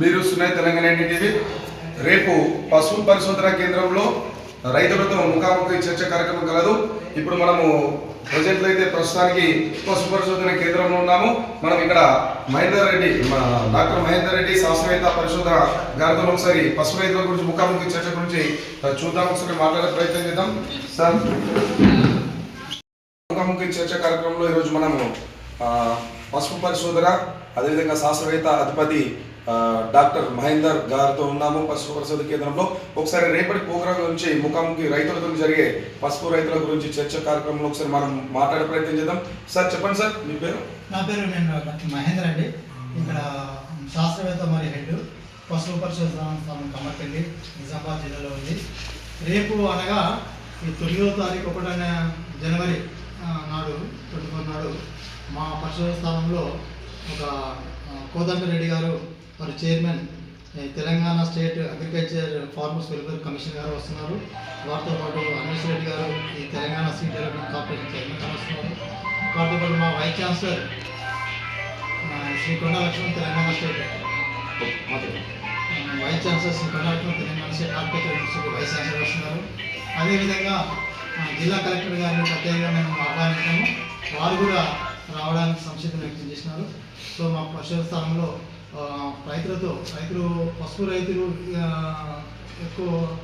మీరు సున్నాయి తెలంగాణ టీవీ రేపు పశు పరిశోధన కేంద్రంలో రైతులతో ముఖాముఖి చర్చ కార్యక్రమం కలదు. ఇప్పుడు మనము ప్రజెంట్లో అయితే ప్రస్తుతానికి పశు పరిశోధన కేంద్రంలో ఉన్నాము. మనం ఇక్కడ మహేందర్ రెడ్డి మన డాక్టర్ మహేందర్ రెడ్డి శాస్త్రవేత్త పరిశోధన గారితో ఒకసారి పశు రైతుల గురించి ముఖాముఖి చర్చ గురించి చూద్దాం. ఒకసారి మాట్లాడే ప్రయత్నం చేద్దాం. సార్ ముఖాముఖి చర్చ కార్యక్రమంలో ఈరోజు మనము పశు పరిశోధన అదేవిధంగా శాస్త్రవేత్త అధిపతి డాక్టర్ మహేందర్ గారితో ఉన్నాము పసుపు పరిశోధన కేంద్రంలో. ఒకసారి రేపటి ప్రోగ్రాం గురించి ముఖాముఖి రైతులతో జరిగే పసుపు రైతుల గురించి చర్చ కార్యక్రమంలో ఒకసారి మనం మాట్లాడే ప్రయత్నం చేద్దాం. సార్ చెప్పండి సార్ మీ పేరు? నా పేరు నేను మహేందర్ అండి. ఇక్కడ శాస్త్రవేత్త మరి హెడ్ పసుపు పరిశోధన స్థానం కమ్మర్పల్లి నిజామాబాద్ జిల్లాలో ఉంది. రేపు అనగా ఈ తొమ్మిదో తారీఖు ఒకటైన జనవరి నాడు తొమ్మిదో నాడు మా పరిశోధన స్థానంలో ఒక కోదండరెడ్డి గారు వారి chairman Telangana state agriculture farmers welfare commission గారు వస్తున్నారు. వారితో పాటు అన్వేష్ రెడ్డి గారు ఈ Telangana seed development corporation chairman గారు వస్తున్నారు. వారితో పాటు మా vice chancellor Shri Konda Laxman Telangana state vice chancellor Shri Konda Laxman Telangana state horticulture university vice chancellor వస్తున్నారు. అదేవిధంగా జిల్లా కలెక్టర్ గారిని ప్రత్యేకంగా మేము ఆహ్వానించాము. వారు కూడా రావడానికి సంసిద్ధం వ్యక్తం చేసినారు. సో మా పరిశోధన స్థానంలో రైతులతో రైతులు పసుపు రైతులు ఎక్కువ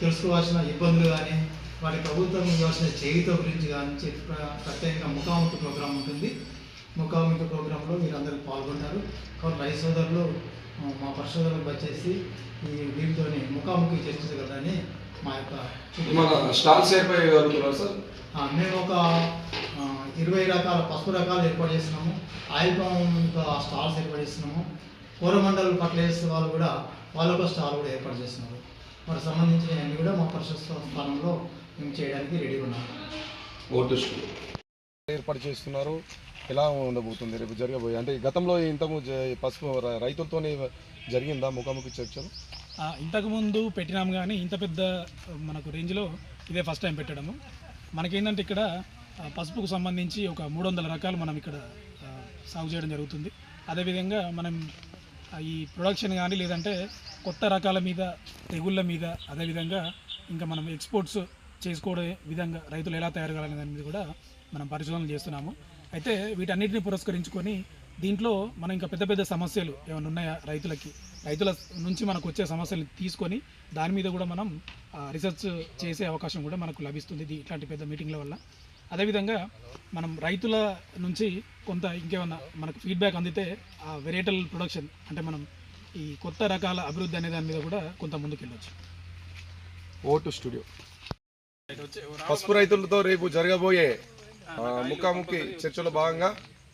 తెలుసుకోవాల్సిన ఇబ్బందులు కానీ వాటి ప్రభుత్వం ఇవ్వాల్సిన చేయుత గురించి కానీ ప్రత్యేకంగా ముఖాముఖి ప్రోగ్రాం ఉంటుంది. ముఖాముఖి ప్రోగ్రాంలో మీరందరూ పాల్గొంటారు. కాబట్టి రైతు సోదరులు మా పరిశోధనకు వచ్చేసి ఈ వీటితోని ముఖాముఖి మా యొక్క మన స్టాల్స్ ఏర్పడగలుగుతున్నారు సార్. ఆ, మేము ఒక ఇరవై రకాల పసుపు రకాలు ఏర్పాటు చేస్తున్నాము. ఆయిల్ పామ్ స్టాల్స్ ఏర్పాటు చేస్తున్నాము. కోరమండల్ ఫర్టిలైజర్స్ వాళ్ళు కూడా వాళ్ళకు స్టాల్ కూడా ఏర్పాటు చేస్తున్నారు. వాటికి సంబంధించినవన్నీ కూడా మా పరిశోధన స్థానంలో మేము చేయడానికి రెడీగా ఉన్నాము. ఏర్పాటు చేస్తున్నారు. ఎలా ఉండబోతుంది? రేపు జరగబోయే అంటే గతంలో ఇంతకు జ- పసుపు రైతులతోనే జరిగిందా ముఖాముఖి చర్చలు? ఆ, ఇంతకుముందు పెట్టినాం కానీ ఇంత పెద్ద మనకు రేంజ్లో ఇదే ఫస్ట్ టైం పెట్టడము. మనకేంటంటే ఇక్కడ పసుపుకు సంబంధించి ఒక మూడు వందల రకాలు మనం ఇక్కడ సాగు చేయడం జరుగుతుంది. అదేవిధంగా మనం ఈ ప్రొడక్షన్ కానీ లేదంటే కొత్త రకాల మీద తెగుళ్ళ మీద అదేవిధంగా ఇంకా మనం ఎక్స్పోర్ట్స్ చేసుకోవడే విధంగా రైతులు ఎలా తయారు కావాలనే దాని మీద కూడా మనం పరిశోధనలు చేస్తున్నాము. అయితే వీటన్నిటిని పురస్కరించుకొని దీంట్లో మనం ఇంకా పెద్ద పెద్ద సమస్యలు ఏమైనా ఉన్నాయా రైతులకి? రైతుల నుంచి మనకు వచ్చే సమస్యలు తీసుకొని దాని మీద కూడా మనం రీసెర్చ్ చేసే అవకాశం కూడా మనకు లభిస్తుంది. ఇట్లాంటి పెద్ద మీటింగ్ల వల్ల. అదేవిధంగా మనం రైతుల నుంచి కొంత ఇంకేమన్నా మనకు ఫీడ్బ్యాక్ అందితే ఆ వెరైటల్ ప్రొడక్షన్ అంటే మనం ఈ కొత్త రకాల అభివృద్ధి అనే దాని మీద కూడా కొంత ముందుకెళ్ళొచ్చు. Over to studio. పసుపు రైతులతో రేపు జరగబోయే ముఖాముఖి చర్చలో భాగంగా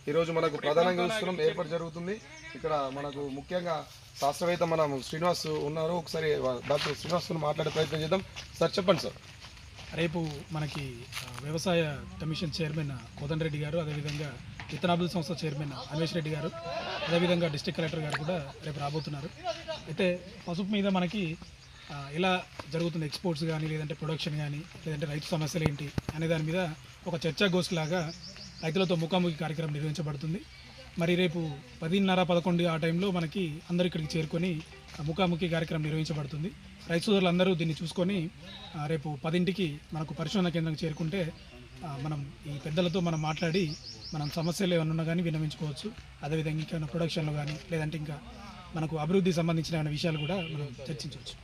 ఈరోజు మనకు ప్రధానంగా చూస్తున్నాం ఏర్పాటు జరుగుతుంది. ఇక్కడ మనకు ముఖ్యంగా శాస్త్రవేత్త మనం శ్రీనివాస్ ఉన్నారు. ఒకసారి డాక్టర్ శ్రీనివాస్ మాట్లాడే ప్రయత్నం చేద్దాం. సార్ చెప్పండి సార్. రేపు మనకి వ్యవసాయ కమిషన్ చైర్మన్ కోదండ రెడ్డి గారు అదేవిధంగా విత్తనాభివృద్ధి సంస్థ చైర్మన్ అన్వేష్ రెడ్డి గారు అదేవిధంగా డిస్టిక్ కలెక్టర్ గారు కూడా రేపు రాబోతున్నారు. అయితే పసుపు మీద మనకి ఎలా జరుగుతుంది ఎక్స్పోర్ట్స్ కానీ లేదంటే ప్రొడక్షన్ కానీ లేదంటే రైతు సమస్యలు ఏంటి అనే దాని మీద ఒక చర్చా గోష్ఠి లాగా రైతులతో ముఖాముఖి కార్యక్రమం నిర్వహించబడుతుంది. మరి రేపు పదిన్నర పదకొండు ఆ టైంలో మనకి అందరు ఇక్కడికి చేరుకొని ముఖాముఖి కార్యక్రమం నిర్వహించబడుతుంది. రైతు సోదరులందరూ దీన్ని చూసుకొని రేపు పదింటికి మనకు పరిశోధన కేంద్రం చేరుకుంటే మనం ఈ పెద్దలతో మనం మాట్లాడి మనం సమస్యలు ఏమైనా ఉన్నా కానీ విన్నవించుకోవచ్చు. అదేవిధంగా ఇంకా ప్రొడక్షన్లో కానీ లేదంటే ఇంకా మనకు అభివృద్ధి సంబంధించిన విషయాలు కూడా మనం చర్చించవచ్చు.